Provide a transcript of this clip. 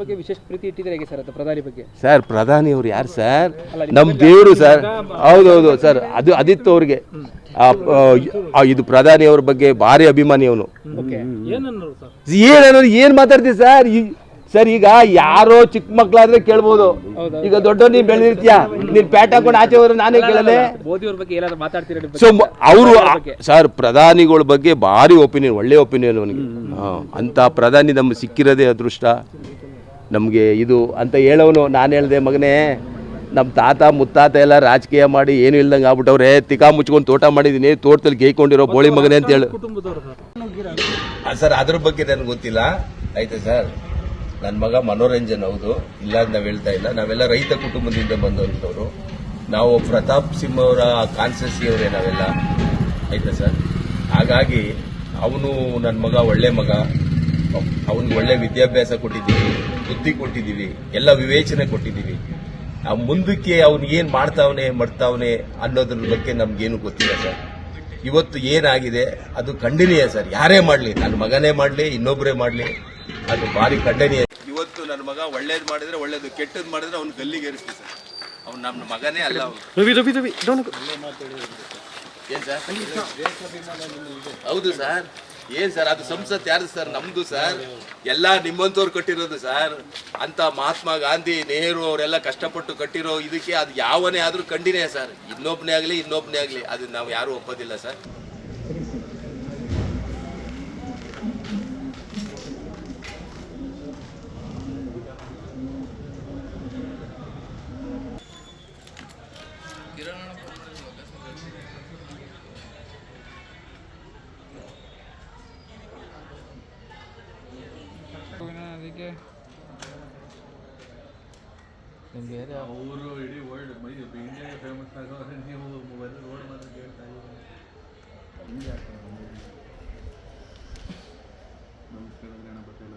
ಬಗ್ಗೆ ವಿಶೇಷ ಪ್ರೀತಿ ಇಟ್ಟಿದ್ರೆ ಹೇಗೆ ಸರ್ ಅದು ಪ್ರಧಾನಿ ಬಗ್ಗೆ? ಸರ್ ಪ್ರಧಾನಿ ಅವ್ರು ಯಾರು ಸರ್? ನಮ್ಮ ದೇವರು ಸರ್. ಹೌದೌದು ಸರ್. ಅದು ಅದಿತ್ತು ಅವ್ರಿಗೆ. ಆ, ಇದು ಪ್ರಧಾನಿ ಅವ್ರ ಬಗ್ಗೆ ಭಾರಿ ಅಭಿಮಾನಿ ಅವನು. ಓಕೆ. ಏನನ್ನೋರು ಸರ್? ಏನ್ ಮಾತಾಡ್ತೀವಿ ಸರ್? ಈ ಸರ್ ಈಗ ಯಾರೋ ಚಿಕ್ಕ ಮಕ್ಳಾದ್ರೆ ಕೇಳ್ಬೋದು. ಈಗ ದೊಡ್ಡ ನೀನ್ ಬೆಳೆದಿರ್ತೀಯ? ನೀನ್ ಪ್ಯಾಟ್ ಹಾಕೊಂಡು ಆಚೆ ಹೋದ್ರೆ ನಾನೇ ಕೇಳಲೆ ಮೋದಿ ಅವ್ರ ಬಗ್ಗೆ ಏನಾದ್ರು ಮಾತಾಡ್ತೀರಾ ನಿಮ್ಮ ಸೊ ಅವರು ಸರ್ ಪ್ರಧಾನಿಗಳ ಬಗ್ಗೆ ಭಾರಿ ಒಪಿನಿಯನ್ ಒಳ್ಳೆ ಒಪಿನಿಯನ್ ಅವನಿಗೆ. ಅಂತ ಪ್ರಧಾನಿ ನಮ್ಗೆ ಸಿಕ್ಕಿರೋದೇ ಅದೃಷ್ಟ. ನಮಗೆ ಇದು ಅಂತ ಹೇಳೋನು. ನಾನು ಹೇಳ್ದೆ ಮಗನೇ ನಮ್ಮ ತಾತ ಮುತ್ತಾತ ಎಲ್ಲ ರಾಜಕೀಯ ಮಾಡಿ ಏನು ಇಲ್ದಂಗೆ ಆಗ್ಬಿಟ್ಟವ್ರೆ. ತಿಕಾ ಮುಚ್ಕೊಂಡು ತೋಟ ಮಾಡಿದ್ದೀನಿ ತೋಟದಲ್ಲಿ ಗೇಯ್ಕೊಂಡಿರೋ ಬೋಳಿ ಮಗನೇ ಅಂತ ಹೇಳು. ಕುಟುಂಬದವರು ಸರ್? ಸರ್ ಅದ್ರ ಬಗ್ಗೆ ನನಗೆ ಗೊತ್ತಿಲ್ಲ. ಆಯ್ತಾ ಸರ್? ನನ್ನ ಮಗ ಮನೋರಂಜನ್ ಹೌದು. ಇಲ್ಲ ಅಂತ ನಾವು ಹೇಳ್ತಾ ಇಲ್ಲ. ನಾವೆಲ್ಲ ರೈತ ಕುಟುಂಬದಿಂದ ಬಂದಂಥವ್ರು ನಾವು ಪ್ರತಾಪ್ ಸಿಂಹ ಅವರ ಕಾನ್ಸೆನ್ಸಿಯವರೇ ನಾವೆಲ್ಲ. ಆಯ್ತಾ ಸರ್? ಹಾಗಾಗಿ ಅವನು ನನ್ನ ಮಗ ಒಳ್ಳೆ ಮಗ. ಅವನಿಗೆ ಒಳ್ಳೆ ವಿದ್ಯಾಭ್ಯಾಸ ಕೊಟ್ಟಿದ್ದೀವಿ ಬುದ್ಧಿ ಕೊಟ್ಟಿದ್ದೀವಿ ಎಲ್ಲ ವಿವೇಚನೆ ಕೊಟ್ಟಿದ್ದೀವಿ. ಆ ಮುಂದಕ್ಕೆ ಅವನು ಏನ್ ಮಾಡ್ತಾವನೆ ಮಾಡ್ತಾವನೆ ಅನ್ನೋದ್ರ ಬಗ್ಗೆ ನಮ್ಗೇನು ಗೊತ್ತಿಲ್ಲ ಸರ್. ಇವತ್ತು ಏನಾಗಿದೆ ಅದು ಖಂಡನೀಯ ಸರ್. ಯಾರೇ ಮಾಡಲಿ ನನ್ನ ಮಗನೇ ಮಾಡಲಿ ಇನ್ನೊಬ್ಬರೇ ಮಾಡಲಿ ಅದು ಭಾರಿ ಖಂಡನೀಯ. ಇವತ್ತು ನನ್ನ ಮಗ ಒಳ್ಳೇದು ಮಾಡಿದ್ರೆ ಒಳ್ಳೇದು ಕೆಟ್ಟದ್ದು ಮಾಡಿದ್ರೆ ಅವ್ನು ಗಲ್ಲಿಗೆ ಏರಿಸ್ತೀವಿ ಸರ್. ಅವ್ನು ನಮ್ಮ ಮಗನೇ ಅಲ್ಲ ಅವನು. ರವಿ ರವಿ ರವಿ ಏನ್ ಸರ್? ಹೌದು ಸರ್. ಏನ್ ಸರ್? ಅದು ಸಂಸತ್ ಯಾರು ಸರ್? ನಮ್ದು ಸರ್. ಎಲ್ಲ ನಿಮ್ಮಂತವ್ರು ಕಟ್ಟಿರೋದು ಸರ್. ಅಂತ ಮಹಾತ್ಮ ಗಾಂಧಿ, ನೆಹರು ಅವರೆಲ್ಲ ಕಷ್ಟಪಟ್ಟು ಕಟ್ಟಿರೋ ಇದಕ್ಕೆ ಅದು ಯಾವನೇ ಆದ್ರೂ ಕಂಡಿನೇ ಸರ್. ಇನ್ನೊಬ್ನೇ ಆಗ್ಲಿ ಇನ್ನೊಬ್ನೇ ಆಗ್ಲಿ. ಅದು ನಾವು ಯಾರು ಒಪ್ಪೋದಿಲ್ಲ ಸರ್. ಅವರು ಇಡೀ ವರ್ಲ್ಡ್ ಮೈ ಇಂಡಿಯಾಗೆ ಫೇಮಸ್ ಆಗೋದ್ರೆ ನೀವು ಮೊಬೈಲ್ ರೋಡ್ ಮಾತ್ರ ಕೇಳ್ತಾ ಇದ್ದೀರಿ? ಹಿಂಗೆ ನಮಸ್ಕಾರ ಗಣಪತಿ ಎಲ್ಲ